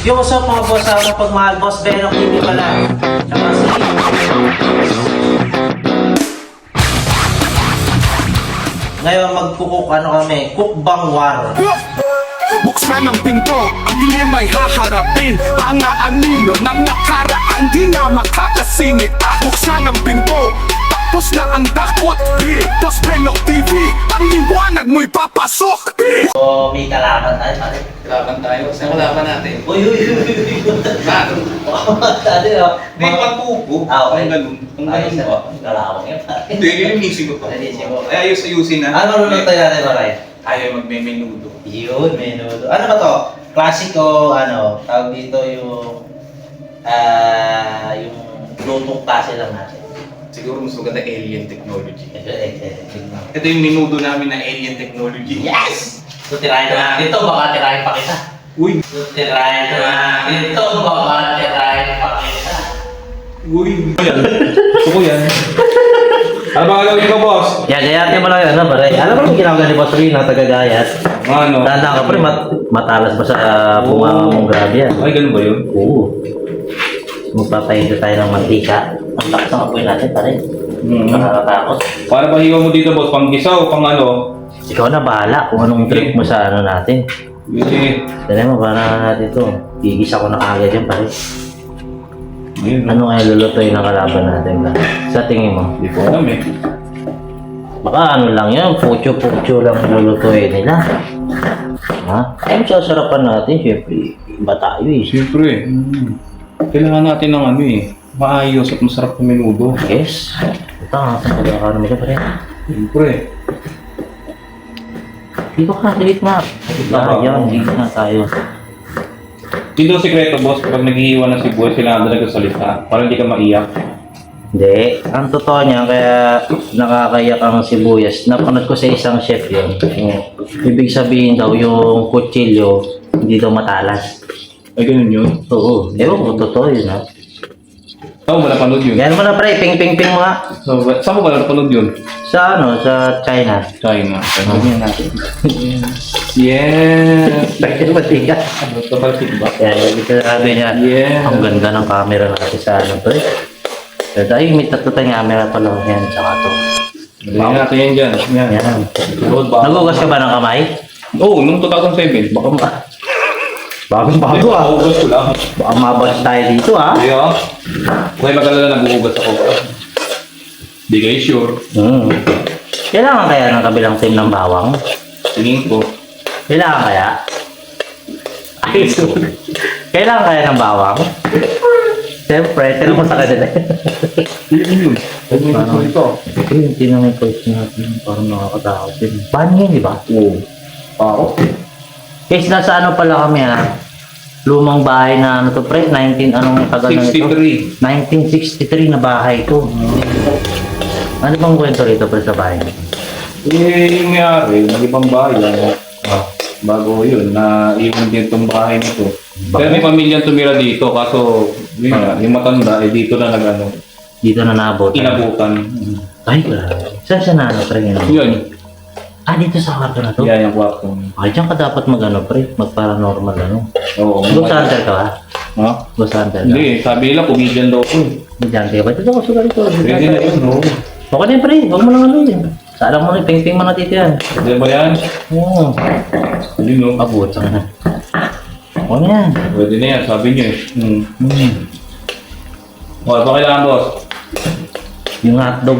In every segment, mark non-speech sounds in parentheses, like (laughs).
Yo, what's up mga boss? Ako pagmahal, boss Benok TV pala. Tsaka si... Ngayon magkukuk ano kami, cookbang war. Buksan ang pinto, ang iyong may haharapin Ang aanino ng nakaraan, di na makakasingit Buksan ang pinto, tapos na ang dakot sa Penok TV, ang liwanag mo'y papasok So, may kalaban tayo pare. Laban tayo. Saan laban natin? Uy, uy, uy, uy. Bakit? Dati, oh. Hindi, pagpupo. Ah, okay. Ang ganun. Ang Ayos ganun ba? Kalawang yan pare. Hindi, lilinisin ko pa. Ay, ayos-ayusin na. Ano marunong tayo natin pare? Ayaw magme-menudo. Yun, menudo. Ano ba to? Classic o ano? Tawag dito yung... Ah, yung lutong klase lang natin. Siguro mas maganda alien technology. Ito, eh, eh, tignan. Ito yung menudo namin na alien technology. Yes! So, tirahin na natin ito. Baka tirahin pa kita. Uy! So, tirahin na natin ito. Baka tirahin pa kita. Uy! Gusto ko yan. Ano ba gagawin ko, boss? Yan, gayatin mo lang yan, ano, pare. Alam mo yung ginagawa ni Boss Rino, taga-gayat. Ano? Tanda ka, pare, mat matalas ba sa bunga mong grabe yan? Ay, ganun ba yun? Oo. Magpapahinda tayo ng mantika. Ang takas ng apoy natin, pare. Mhm. Nakakatakot. Para ba hiwa mo dito, boss? Pang gisa o pang ano? Ikaw na bahala kung anong trip mo sa ano natin. Kasi, Dali mo, para natin ito. Gigisa ko na kagad yan, pare. yun. Ano kaya lulutuin ng kalaban natin ba? Sa tingin mo? Hindi ko alam eh. Baka ano lang yan, pucho-pucho lang lulutuin nila. Ha? Ay, sasarapan natin, syempre. Iba tayo eh. Siyempre, kailangan natin ng ano eh. Maayos at masarap na menudo. Yes. Ito nga, sa pagkakaroon mo siya, pare. Siyempre. Dito ka, delete na. Ah, yan, delete na tayo. Dito ang sikreto, boss, kapag naghihiwa ng sibuyas, kailangan talaga salita para hindi ka maiyak. Hindi. Ang totoo niya, kaya nakakayak ang sibuyas. Napanood ko sa isang chef yun. Ibig sabihin daw, yung kutsilyo, hindi daw matalas. Ay, ganun yun. Oo. Ewan ko, totoo yun ha. Saan mo ba napanood yun? Yan mo na pre, ping-ping-ping mo nga. So, ba- saan mo ba napanood yun? Sa ano, sa China. China. Ganyan natin. Yes! (laughs) Bakit matigas? Ano ito ba feedback? Kaya ito sabi niya, Yeah. ang ganda ng camera natin sa ano pre. Pero ay, may tatlo tayong camera pala. Yan, tsaka to. Baka natin yan dyan. Yan. Yan. Ba? Nagugas ka ba ng kamay? Oo, nung 2007. Baka ma... Bagong bago ah. Nagugas ko lang. Baka mabas tayo dito ah. Hindi ah. Okay, mag-alala nagugas ako. Hindi kayo sure. Hmm. Kailangan kaya ng kabilang team ng bawang? Tingin ko. Kailangan kaya? Ay, Kailangan kaya ng bawang? Siyempre, tira mo sa kanila. Ano ito? Yung tinang may question natin, parang nakakatakot. Paano yun, di ba? Oo. Paro? Guys, nasa ano pala kami ha? Lumang bahay na ano to, pre? 19, anong tagal na ito? 63. 1963 na bahay to. Ano bang kwento rito pre sa bahay? Eh, yung mayari, ng ibang bayan. Ah, bago yun, na iwan din itong bahay nito. Pero may pamilyang tumira dito, kaso yun nga, yung matanda, eh dito na nag-ano, Dito na naabot. inabutan. Ay, grabe. Saan siya na ano, pre? Yun? Ah, dito sa kwarto na to? yan yung kwarto. Ay, diyan ka dapat mag ano, pre? Mag paranormal ano. Oo. Ghost hunter ka ba? Ha? Ghost hunter ka? Hindi, sabi nila, comedian daw ko. eh. Diyan ka ba? Ito ako sugal ito. Pwede na yun, no? Okay na yun, pre. Huwag mo lang ano yun. Salang mo na, ping-ping mo na dito yan. Pwede ba yan? Oo. Hindi, no? Abot, saan na. Okay na yan. Pwede na yan, sabi niyo eh. Hmm. Hmm. O, ito kailangan, boss. Yung hotdog,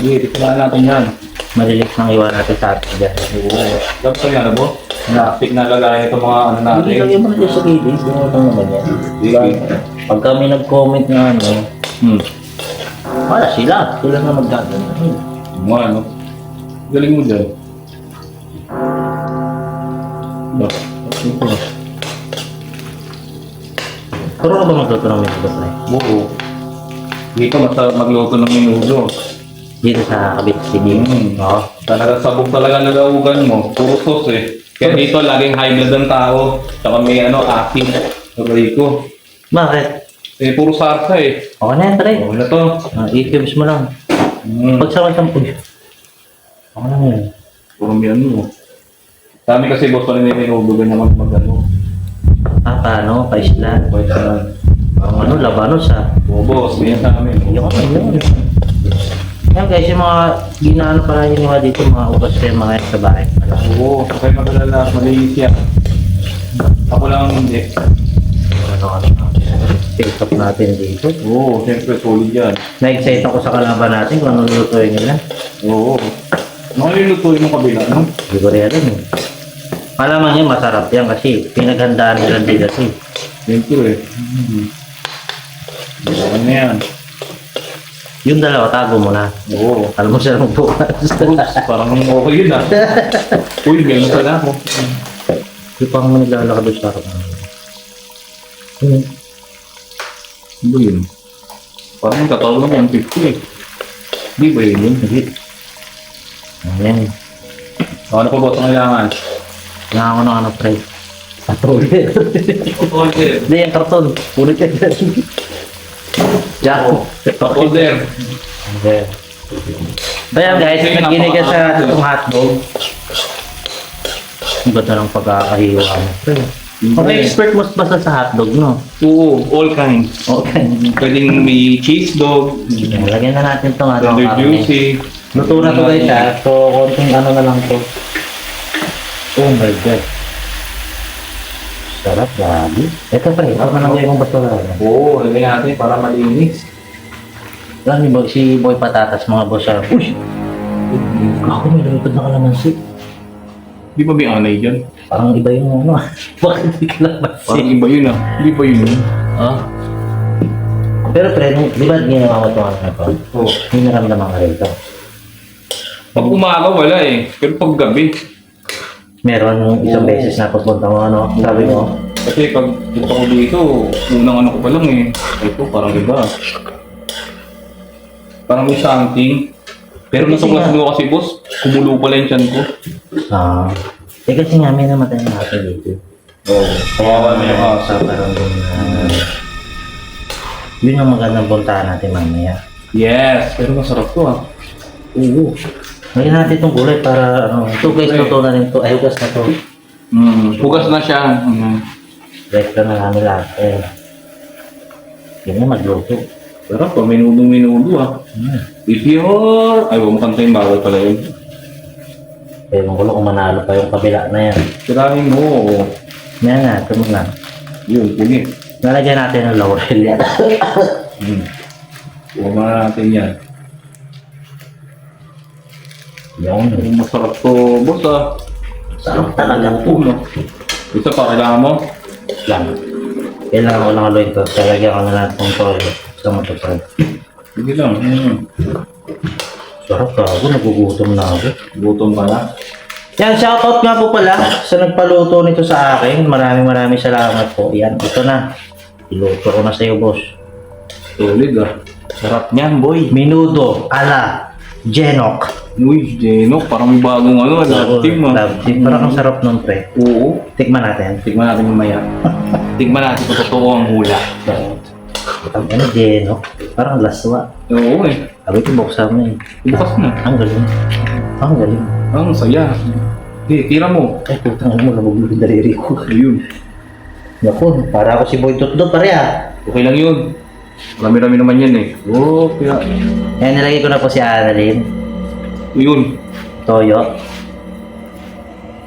Hindi, kailangan natin yan. Malilik nang iwan natin sa atin dyan. Tapos kaya na, boss? Plastic na lagayan itong mga ano natin. Hindi, mo na dyan sa gilid. Lang naman yan. Pag kami nag-comment na ano, Hmm. wala sila. Sila na magdadala. Mo ano? Galing mo dyan. Pero ka ba magluto ng menudo pre? Oo. Dito masarap magluto ng menudo. Dito sa kabit sige. Hmm. Oo. Talaga sabog talaga nagawugan mo. Puro sauce eh. Kaya dito laging high blood ang tao. Tsaka may ano, asin. Aray ko. Bakit? Eh, puro sarsa eh. Okay na yan pre. Okay na to. Uh, i-cubes mo lang. Hmm. Pagsawan ng push. Okay lang yun. Puro may ano. Dami kasi boss pa rin yung menudo ganyan mag ano. Ah, pa, ano, pa-isla. Pwede na. Ang ano, labanos ah. Oo, boss. Ganyan sa amin. Yung ano, yun. Yan guys, yung mga ginaano pala yung mga dito, mga ubas ko yung mga yan sa bahay. Oo, kaya magalala. Malinis yan. Ako lang hindi. Ano, ano, set up natin dito. Oo, siyempre solid yan. Na-excite ako sa kalaban natin kung ano lulutuin nila. Oo. Ano yung lutuin mo kabila, no? Hindi ko rin alam eh. Malaman niya masarap yan kasi pinaghandaan nila din kasi. Siyempre eh. Hmm. Ano yan? Yung dalawa, tago mo na. Oo. Alam mo sila magbukas. Oops, (laughs) parang okay yun ah. Uy, ganyan pala ako. Hindi pa ako naglalakad doon sa harap. Hmm. Ano ba yun? Parang katawag ng 150 eh. Di ba yun yun? Hindi. Ayan. Ano pa ba ito kailangan? Kailangan ko ng ano, pre. Patuloy. Order. Hindi, yung karton. Puro ka dyan. Jack. Order. Okay. Kaya guys, Okay, nagkinigan sa itong hotdog. Ang ganda ng pagkakahiwa mo. pre. Okay, expert mo basta sa hotdog, no? Oo, all kinds. Okay. Pwedeng may cheese dog, Yan, Lagyan na natin itong ano. tender karne. juicy. Luto na to guys ha. So, konting ano na lang to. Oh my God. Sarap, grabe. Ito pre, ako na lang yung basura. Oo, lagyan natin para malinis. Yan yung si Boy Patatas, mga boss. ah. Uy! Ako may lumipad na kalamansi. Di ba may anay dyan? Parang iba yung ano. (laughs) Bakit di kalamansi? Parang iba yun ah. Di ba yun? Ah. Pero pre, nung- di ba ginawa mo ito ano ito? Oo. May naramdaman ka rito. Pag umaga wala eh. Pero pag gabi. Meron isang beses na pagpunta mo, ano, sabi mo, Kasi pag punta ko dito, unang ano ko pa lang eh. Ito, parang iba. Parang may something. Pero Kasi natuklas nga- mo kasi boss, kumulo pala yung tiyan ko. ah, eh kasi nga may namatay na natin dito. Oo. Kawawa na yung aso. sa parang yung, ah, yun yung magandang puntahan natin mamaya. Yes, pero masarap to ah. Oo. Lagyan natin itong gulay para, ano, ito guys, luto na rin to. Ay, hugas na to. Mm, hugas na siya. Mm. Direkta na namin lahat. Eh, na magluto. Sarap pa, minudo-minudo ah. Hmm. If you're... Ay, huwag mo kantayin, bawal pala yun. Ewan ko lang kung manalo pa yung kabila na yan. Sirahin mo. Yan na, tumog na. Yun, puni. Nalagyan natin ng laurel yan. Mm. Huwag na natin yan. Yan. Masarap to, boss ah. Sarap talaga po. Puno. Isa pa, kailangan mo? Lang. Kailangan ko lang haluin to. Talagyan ko na lang itong toyo. Sa matutag. Sige lang. Mm. Sarap ka ako. Nagugutom na ako. Gutom ka na. Yan, shoutout nga po pala sa nagpaluto nito sa akin. Maraming maraming salamat po. Yan, ito na. Iluto ko na sa iyo, boss. Solid ah. Sarap niyan, boy. Minudo, ala, Genok. Uy, Jeno, parang may bagong ano, love team ah. Love team. Parang ang sarap nun, pre. Oo. Tikman natin. Tignan natin mamaya. (laughs) Tignan natin kung totoo ang hula. Ang ano, Genok. Parang laswa. Oo eh. Sabi ko, buksan mo eh. Bukas na. Ang galing. Ang galing. Ang saya. Okay, tira mo. Ay, putang mo, nabuglo yung daliri ko. Ayun. Naku, para ako si Boy Tutdo, pare ah. Okay lang yun. Marami-rami naman yan eh. Oo, kaya... Yan, nilagay ko na po si Annalyn. Yun. Toyo.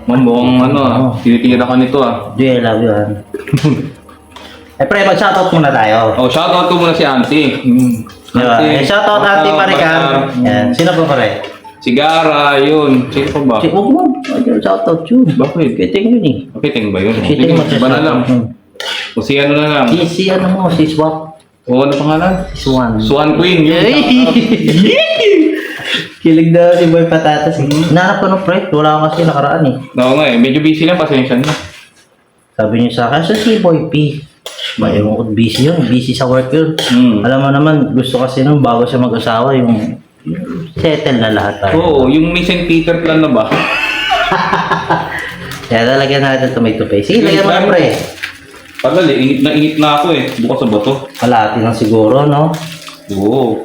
Man, mukhang ano ah. Tinitira ka nito ah. Joy, I love you, Han. (laughs) eh, pre, mag-shoutout muna tayo. Oh, shoutout ko muna si Auntie. Hmm. Diba? Eh, shoutout Auntie Maricar. Yan. Sino po pare? Si Gara, yun. Sino pa ba? Si, mo. Ayun, Shoutout yun. Bakit? Kiting yun eh. Okay, ting ba yun? Si Sige, Ting iba na lang. O si ano na lang. Si, si ano mo, si Swap. O ano pangalan? Si Swan. Swan Queen, yun. (laughs) Kilig daw si Boy Patatas. eh. Nanap ko ng pre. Wala ko kasi nakaraan eh. Oo nga eh, medyo busy lang, pasensya na. Sabi niyo sa akin, so si Boy P. Ba, ewan ko, busy yun. Busy sa work yun. Hmm. Alam mo naman, gusto kasi nung bago siya mag-asawa, yung, yung settle na lahat tayo. Oo, yung St. Peter plan na ba? (laughs) Kaya lalagyan natin tomato paste. Sige, lagyan mo na pre. Tagal eh, ingit na ingit na ako eh. Bukas sa bato. Kalahati lang siguro, no? Oo.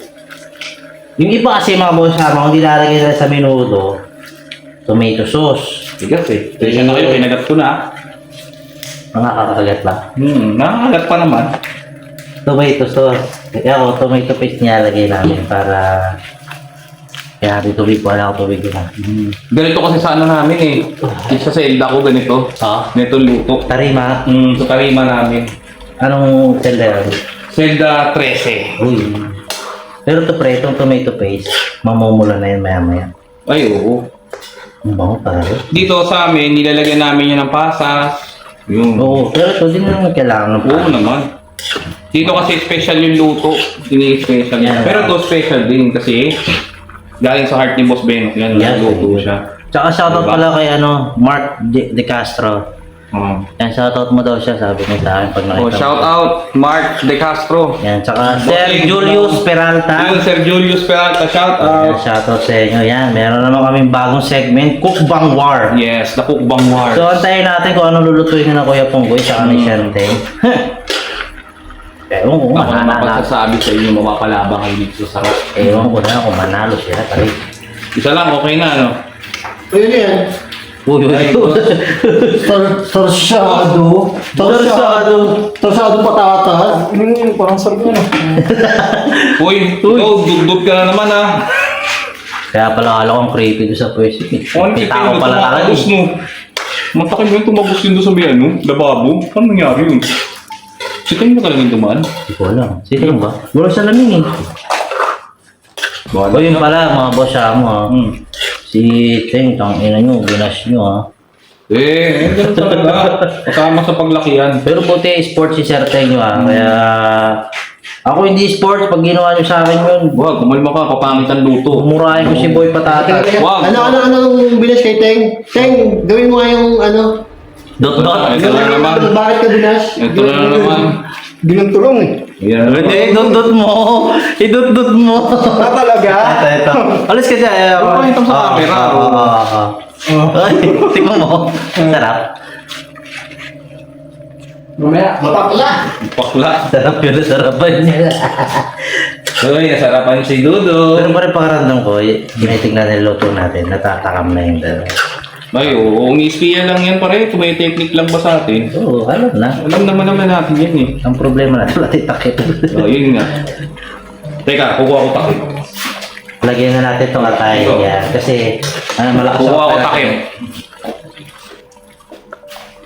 Yung iba kasi mga boss ha, mga hindi lalagyan nila sa menudo, tomato sauce. Bigat eh. Pasensya na kayo, pinagat ko na. Mga kakagat lang. Hmm, nakakagat pa naman. Tomato sauce. Kaya ako, tomato paste nilalagay namin para... Kaya natin tubig, wala ako tubig na. Ganito kasi sa ano namin eh. Sa selda ko ganito. Ah? Ganito luto. Tarima, Hmm, sa karima namin. anong seller? Selda 13. Uy. Pero to pre, itong tomato paste, mamumula na yun maya maya. Ay, oo. Ang bango pare. Dito sa amin, nilalagyan namin yan ng pasas. Yun. Oo Oo, pero ito din naman kailangan ng naman. Dito kasi special yung luto. Ini-special. Yan. Pero to special din kasi galing sa heart ni Boss Benok. Yan, Yan. luto siya. Tsaka shoutout Diba? pala kay ano, Mark De, De Castro. Oh. Yan, shoutout mo daw siya, sabi niya sa akin pag nakita Oh, mo. shout out Mark De Castro. Yan, tsaka Sir Julius no? Peralta. Yun, Sir Julius Peralta, shout Yan, out. shoutout sa inyo. Yan, meron naman kaming bagong segment, Cookbang War. Yes, the Cookbang War. So, antayin natin kung anong lulutuin na ng Kuya Punggoy tsaka ni Shanteng. (laughs) Ewan ko, Ako naman mananalo. pagsasabi sa inyo, mapapalabang kayo dito sa sarap. Ewan ko na kung manalo sila. Pare. Isa lang, okay na, ano? Ayun yan. Uy, uy. Tor- Torsado. Torsado. Torsado patatas. Hmm, parang sarap yun. (laughs) Uy, ikaw, dugdug ka na naman, ah. Kaya pala kala kong creepy doon sa pwesto. eh. Ano ko mo pala tumagos kagad. no? Matakin mo yung tumagos yun doon sa may ano, lababo. Ano nangyari yun? Si Tay mo talagang dumaan? Hindi ko alam. Sino ba? Wala sa lamin eh. O yun pala, mga boss siya mo ah. Hmm. Si Teng, tang ina nyo, ginas nyo ah. Eh, ganun talaga. Kasama sa paglakihan. Pero buti sports si Sir Teng nyo ah. Kaya ako hindi sports pag ginawa nyo sa akin yun. Wag, kumalma ka, kapangit ang luto. Umurahin ko si Boy Patata. Wow. Ano, ano, ano ang binas kay Teng? Teng, gawin mo nga yung ano. Dot dot. Ito na naman. Bakit ka binas? Ito na naman. Ginulturong eh. Yan. Hindi, dot dot mo. (laughs) Idot dot mo. Ah, talaga? (laughs) Ito, ito. Alis ka dyan. Oo, ito sa ah, camera, ah, oo. ah, ah, ah. Ay, tingnan mo. Sarap. Mamaya. Matakla. Pakla. Sarap yun, sarapan niya. (laughs) Uy, nasarapan si Dudo. Pero pa rin pakaramdam ko, eh, tinitignan nila luto natin, natatakam na yung dalawa. Ay, oo, ang ispiya lang yan pare. Kung may technique lang ba sa atin? Oo, alam na. Alam naman naman natin yan eh. Ang problema natin, wala tayong takip. Oh, yun nga. Teka, kukuha ko takip. Lagyan na natin itong atay Ito. yan. Kasi, ano, malakas Kukuha ko ang- takip.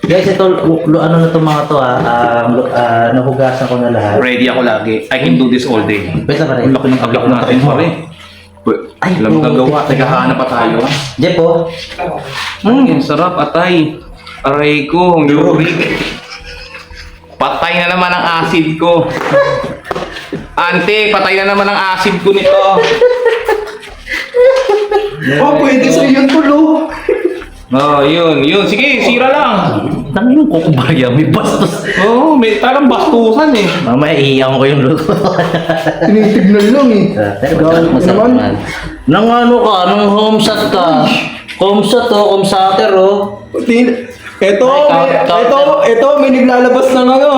Guys, ito, lu- lu- ano na itong mga to ah, um, lu- ah, nahugasan ko na lahat. Ready ako lagi. I can do this all day. Wait lang pare. Ang laki ng taglak natin pare. Ay, Alam puti. gagawa. Teka, hanap pa tayo. Jeff oh. Hmm, ang sarap, atay. Aray ko, ang lurik. Patay na naman ang acid ko. Ante, patay na naman ang acid ko nito. Oh, pwede sa yung tulo. Oh, yun, yun. Sige, sira lang. Nang yung kukubaya, may bastos. Oo, oh, may talang bastusan eh. Mamaya iiyaw ko yung luto. Tinitignan lang eh. Pero Galit masarap, masarap naman. Nang ano ka, nang home shot ka. Oh, home shatter oh. Tin- Ito, Ay, count- may, count- ito, ito, may naglalabas ng ano.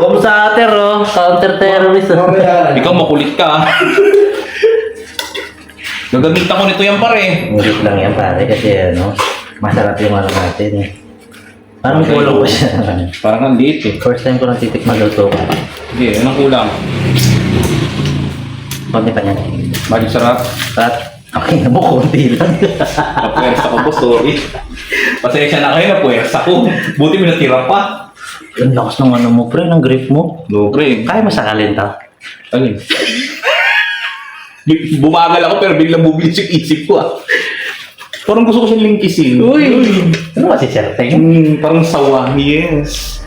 Home shatter oh, counter terrorist oh. Mamaya. Ikaw makulit ka. (laughs) ah. Gagamitan ko nito yan pare. Ngunit lang yan pare kasi ano, masarap yung ano natin eh. Parang kulang ko siya. (laughs) Parang ang liit eh. First time ko nang titikman luto ko. Sige, anong kulang? Konti pa niyan. Bakit sarap? At, okay na mo, konti lang. Napuwersa ko po, sorry. Pasensya na kayo, napuwersa ko. Buti may natira pa. Ang lakas ng ano mo, pre, ng grip mo. No, pre. Kaya masakalin ta. Alin? Bi- Bumagal ako pero biglang bubilis yung isip ko ah. Parang gusto ko siyang lingkisin. Uy! Ano kasi sir? Tingin. Hmm, parang sawa. Yes.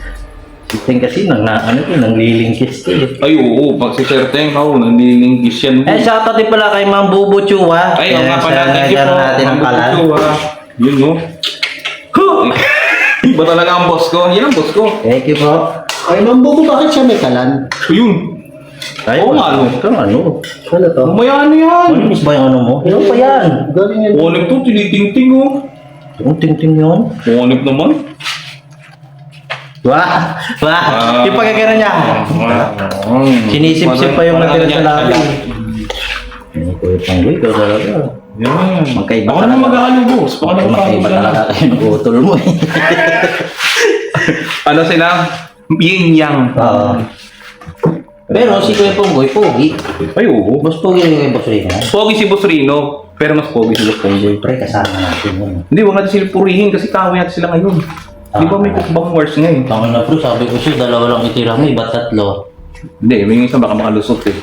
Tingin kasi nang, na, ano yun, nang lilingkis ko eh. Ay, oo. Pag si Sir Teng, ako, nanlilingkis yan. Eh, shoutout din pala kay Ma'am Bubu Chua. Ay, Yan, nga pala. Thank you po. natin ng Ang kalan. buto, ah. Yun, no? (laughs) Iba talaga ang boss ko. Yan ang boss ko. Thank you po. Ay, mambubo, bakit siya may kalan? Ayun. Ay, Oo nga, no? Ito ano? Ano to? Mamaya ano yan? Malinis ba yung ano mo? Ano pa yan? Galing yan. Kunik to, tinitingting oh. Yung ting-ting yun. Kunik naman. Wah! Wah! Ah. yung pagkakira niya. Sinisip-sip pa yung natira sa labi. Ay, kuya Panggoy, ikaw talaga. Yan. Magkaiba talaga. naman mag-aalubos. Baka naman Magkaiba talaga kayo (laughs) mo eh. (laughs) ano sila? Yin yang. Oo. pero si Kuya Ponggoy, pogi. Ay, oo. Boss pogi yung Boss Rina. Pogi si Boss Rino, pero mas pogi si Boss Pongboy. Pre, kasama natin yun. Hindi, huwag natin sila purihin kasi kaaway natin sila ngayon. Di ba may kukbang wars ngayon? Tangin na bro, sabi ko siya, dalawa lang itira mo, iba tatlo. Hindi, may isa baka makalusot eh.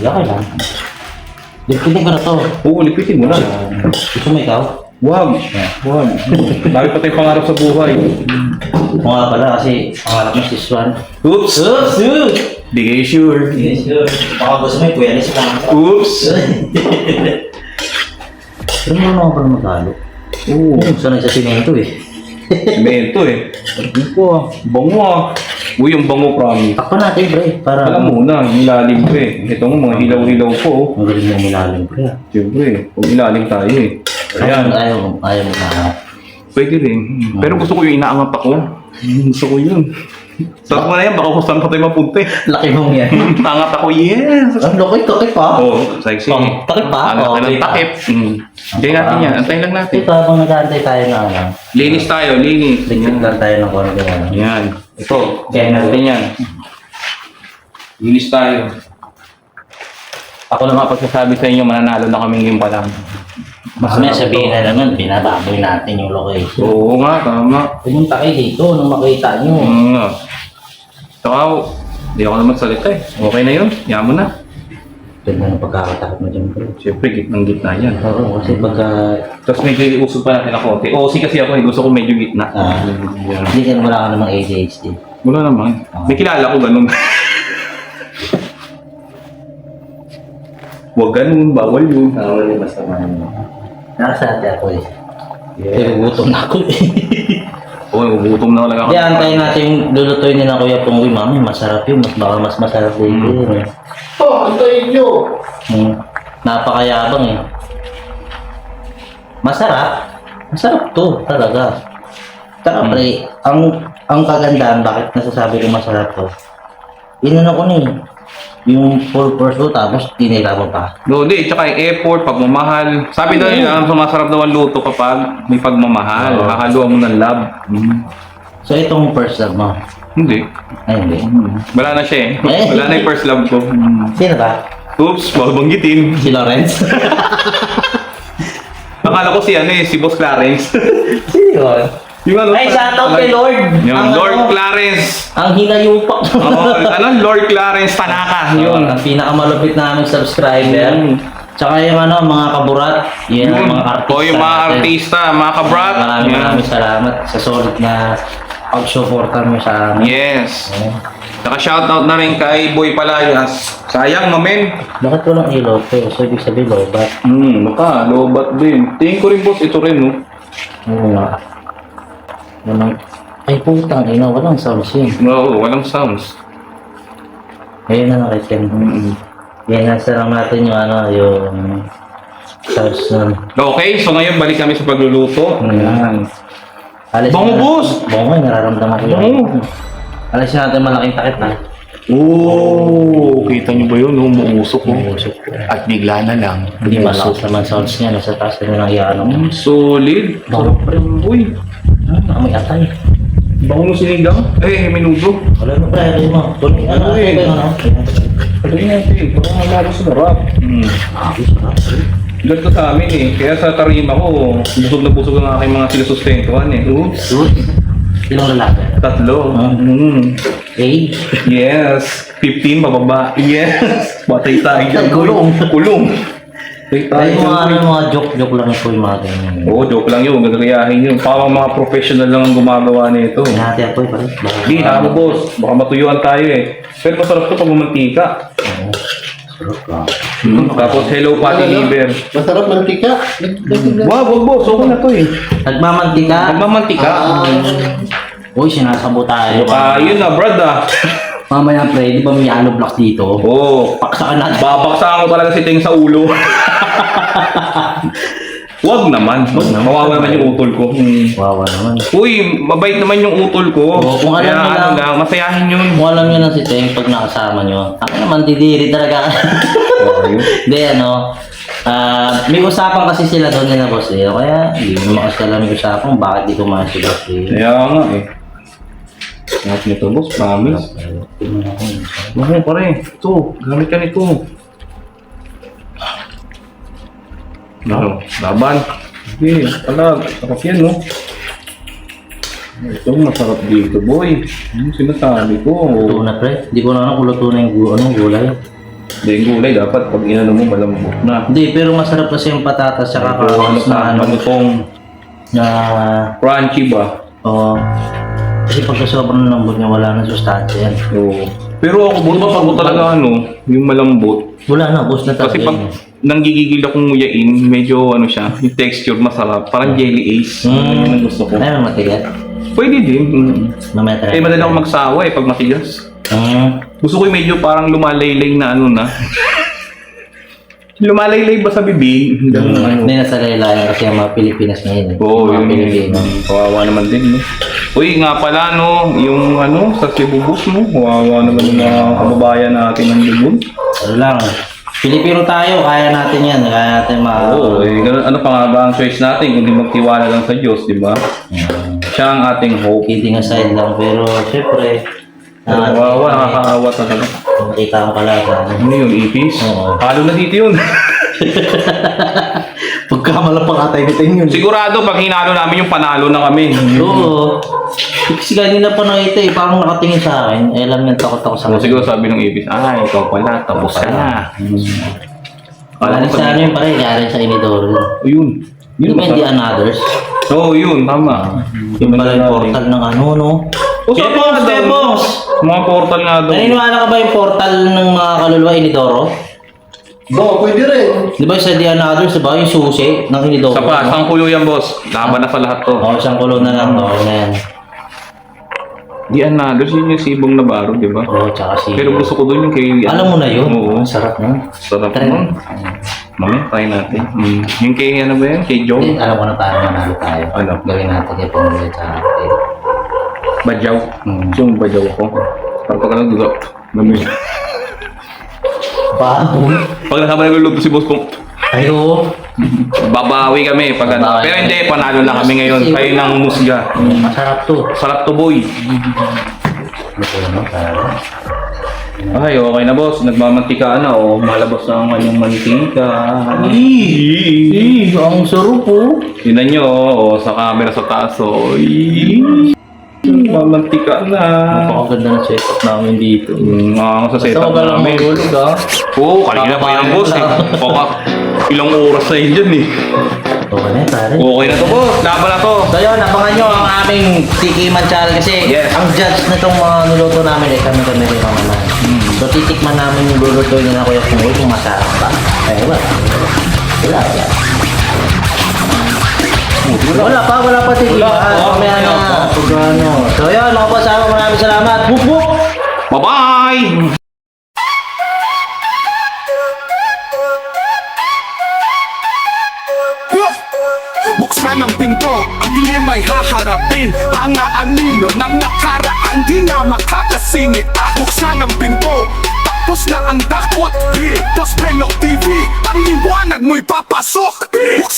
Okay lang. Lipitin ko na to. Oo, lipitin mo na. Gusto mo ikaw? Wag. Wag. Dami pa tayong pangarap sa buhay. Oo nga pala kasi pangarap mo si Swan. Oops. Oops! Oops! Di kayo sure. Yes, sure. Baka gusto mo yung kuya sa pangarap. Oops. Pero mo naman pala magalo. Oo. Sanay sa simento eh. Semento eh. Po ah. Bango ah. Uy, yung bango promise. Takpan natin pre, para... Alam mo na, ilalim ko eh. Ito mga hilaw-hilaw po. oh. Ang galing mo milalim pre. ah. Siyempre, kung ilalim tayo eh. Ayaw, Ayan, ayaw, ayaw mo na. pwede rin. Pero gusto ko yung inaangat ako. Gusto ko yun. Sarap mo na yan, baka kung saan pa tayo mapunta eh. Laki mong yan. Angat ako, yes! Ang laki, takip pa. Oo, sexy. Oh, takip pa? Ang laki Okay ng pa. takip. Mm. Hintayin natin yan. Antayin lang natin. Ito habang nag-aantay tayo na ano. Linis tayo, linis. Ligpit lang tayo ng konti ano. Yan. Ito, kaya natin yan. Linis tayo. Ako lang mapagsasabi sa inyo, mananalo na kami ngayon pa lang. Mas may sabihin na naman, binababoy natin yung location. Oo nga, tama. Pumunta kayo dito nung makita nyo. Oo nga. Saka, hindi ako naman salita eh. Okay na yun, yaman mo na. Ganda ng pagkakatakot mo dyan bro. Siyempre, gitnang gitna yan. Oo, kasi pagka... Tapos medyo iusog pa natin na konti. Oo, si kasi ako, eh. gusto ko medyo gitna. Ah, hindi ka wala ka namang ADHD. Wala naman. May kilala ko ganun. Huwag ganun, bawal yun. Bawal basta man. Nasa ate ako eh. Pero gutom na ako eh. (laughs) Oo, gugutom na talaga ako. Hindi, antayin natin yung lulutuin ni na Kuya Punggoy. Mami, masarap yun. Mas baka mas masarap dito yun eh. Oh, antayin nyo. Hmm. Napakayabang eh. Masarap. Masarap to, talaga. Tsaka pre, ang ang kagandahan, bakit nasasabi ko masarap to? Inano ko ni, yung full course ko, tapos tinira mo pa. No, hindi. Tsaka yung effort, pagmamahal. Sabi daw nila, ang sumasarap daw ang luto kapag may pagmamahal. Oo. Hahaluan mo ng love. So itong first love mo, Hindi. ay hindi. Wala na siya eh. Eh. (laughs) Wala na yung first love ko. Sino ba? Oops, baka banggitin. Si Lawrence? (laughs) Akala ko si ano eh, si Boss Clarence. (laughs) Sino yun? Yung ano, Ay, shoutout kay Lord! Yung Ang Lord ano, Clarence. Ang hinayupak. Oo, ano, Lord Clarence Tanaka. (laughs) Yun, ang pinakamalupit naming subscriber. Mm. Tsaka yung ano, mga kaburat, yun ang mga artista. O yung mga natin. artista, mga kabrat. Maraming Yan. maraming salamat sa solid na pag-supportan mo sa amin. Yes. Eh, Saka shoutout na rin kay Boy Palayas. Sayang, mamen. Bakit walang ilaw to? So, ibig sabihin, lobat. Hmm, baka, lobat din. Tingin ko rin boss, ito rin, no? Oo nga. Walang... Ay, putang ina, walang sounds yun. Oo, walang sounds. Ayun na nakitin. Mm-mm. Yan, nasa lang natin yung ano, yung sounds nun. Okay, so ngayon balik kami sa pagluluto. Ayan. Alis Bango, na- boss! Bango, eh, nararamdaman ko yun. Bango. Alis natin malaking takip na. Oo, kita niyo ba yun? No? Umuusok ko. Umusok ko. At bigla na lang. Hindi malakas naman sounds niya. Nasa taas na nang iyaano. Mm, solid. Sarap rin, boy. May atay. Bango ng sinigang. Eh, minudo. Wala na pa, rin mo. Tuloy, ano, ano, eh. ano, ano. Pwede natin. Parang malalo sa darap. Hmm. Ah, sarap. Ganito sa amin eh. Kaya sa tarima ko, busog na busog ang aking mga sinusustentuhan eh. Oops. Ilang lalaki? Tatlo. Mm. Age? Yes. 15 pababa. Yes. Batay tayo kulong. Kulong. Tayo Ay, mga, ano, mga joke-joke lang po yung mga ganyan. Oo, joke lang yun. Gagayahin yun. Parang mga professional lang ang gumagawa nito. Hinati ako eh, pare. Baka- Hindi, hamo boss. Baka matuyuan tayo eh. Pero masarap to pag mamantika. Oo. Sarap lang. Mm. Tapos hello patty liver. Masarap mantika. Wow, wag boss. Okay na to eh. Nagmamantika? Nagmamantika. Uy, sinasabo tayo. Ah, yun na, brad ah. Mamaya pre, di ba may yellow block dito? Oo. Paksakan natin. Babaksakan ko talaga si Ting sa ulo. (laughs) Wag naman. Wag naman. Mawawa naman yung utol ko. Hmm. Wawa naman. Uy, mabait naman yung utol ko. Oo, kung alam Kaya nyo ano lang- lang, masayahin yun. Kung alam nyo na si Teng pag nakasama nyo, ako naman didiri talaga. (laughs) Hindi, ano, ah, may usapan kasi sila doon nila boss Leo, kaya hindi mo kasi alam yung usapan bakit di kumain si boss Leo. Kaya nga eh. Lahat nito, boss. Promise. Oo, pare. Ito, gamit ka nito. Ano? Laban. Sige, palag. Sarap yan, no? Ito, masarap dito, boy. Ano sinasabi ko? Luto na pre. Hindi ko na alam kung luto na yung gu- anong gulay. Hindi, yung gulay dapat pag inano mo malambot na. Hindi, pero masarap kasi yung patatas sa Ito, ano pa, na ano. ano tong Na, crunchy ba? oh, kasi pagka sobrang lambot niya, wala na sustansya yan. Oo. Pero ako, buto pag ako talaga ano, yung malambot. Wala na, boss na talaga Kasi pag yun. nanggigigil akong nguyain, medyo ano siya, (laughs) yung texture masarap. Parang jelly ace. Mm. Yun ang gusto ko. Ayun, matigas. Pwede din. Mm. Mamaya tayo. Eh, madali ako magsawa eh, pag matigas. Mm. Gusto ko yung medyo parang lumalaylay na ano na. (laughs) lumalaylay ba sa bibig? Hanggang ano. Hindi nasa laylayan kasi ang mga Pilipinas ngayon. eh. Oo, mga yun. Pilipino. Kawawa naman din, no? Uy, nga pala, no, yung ano, sa Cebu Bus, no? Kawawa naman yung mga kababayan natin ng Lubon. Ano lang. Pilipino tayo, kaya natin yan. Kaya natin ma... Oo, eh, ganun, ano pa nga ba ang choice natin kundi magtiwala lang sa Diyos, di ba? Mm. Siya ang ating hope. Kidding aside lang, pero syempre, Pero ah, kawawa, nakakaawa talaga. nakita ko pala sa ano. Ano yun, ipis? Oo. Halo na dito yun. (laughs) (laughs) Pagkamalapang atay bitin yun. Sigurado, pag hinalo namin yung panalo na kami. (laughs) Oo. Kasi kanina pa nakita eh, parang nakatingin sa akin. Eh, alam niya takot ako sa So, siguro sabi ng ipis, ay, ikaw pala, tapos ka na. Wala rin sa ano yung pare, kaya rin sa Inidoro. Oh, yun. Yun ba hindi masarap. another's? Oo, yun, tama. Yung pala yung portal ng ano, no? O, sa Kebos! Mga portal nga daw. Naniniwala ka ba yung portal ng mga kaluluwa Inidoro? Bo, pwede rin. Di ba sa The Another's, di ba yung susi ng Inidoro? Sa pa, saan kuyo yan, boss? Laban na sa lahat to. Oo, isang kulo na lang. Oo, na yan. Di another, yun yung sibong na baro, di ba? Oo, tsaka si... Pero gusto ko doon yung kay... Alam mo na yun? Oo. Sarap nun. Sarap Try nun. Mamaya, try natin. Mm. Yung kay, ano ba yan? Kay Joe? Eh, alam ko na paano manalo tayo. Ano? Gawin natin kay Pangulay sa atin. Badyaw. Mm. Yung badyaw ko. Parang pag (laughs) ano, dulo. Baboy? Pag nakama nagluluto si boss ko, Ay, oo. babawi kami pag ano. Babawi. Pero hindi, panalo na kami ngayon. Kayo ng musga. Masarap to. Sarap to, boy. Naman. Ay, okay na boss. Nagmamantika na o malabas na ang kanyang mantika. Eh, ang sarap po. Tingnan nyo, o sa camera sa taas, o. Mamantika na. Napakaganda ng setup namin dito. Mm, nga sa setup Basta namin. mahulog ah. Oo, kanina pa yan boss eh. Baka ilang oras na yun dyan eh. Okay na, pare. Okay na to boss, laban na to. So yun, abangan nyo ang aming Tikiman Channel kasi Yes. ang judge na itong mga niluto namin eh kami kami rin naman. So titikman namin yung lulutuin na Kuya Pungoy kung masarap ba. Eh wala. Wala wala. Wala pa, wala pa titikman. Wala pa, Mamaya wala na. pa. Pag ano. So yun, mga pasama, maraming salamat. Buk buk! Bye-bye! Buksan ang pinto, ang dilim ay haharapin Ang aanino ng nakaraan, di na makakasingit Ah, Buksan ang pinto, tapos na ang dakot Dito sa Pelok TV, ang liwanag mo'y papasok Buksan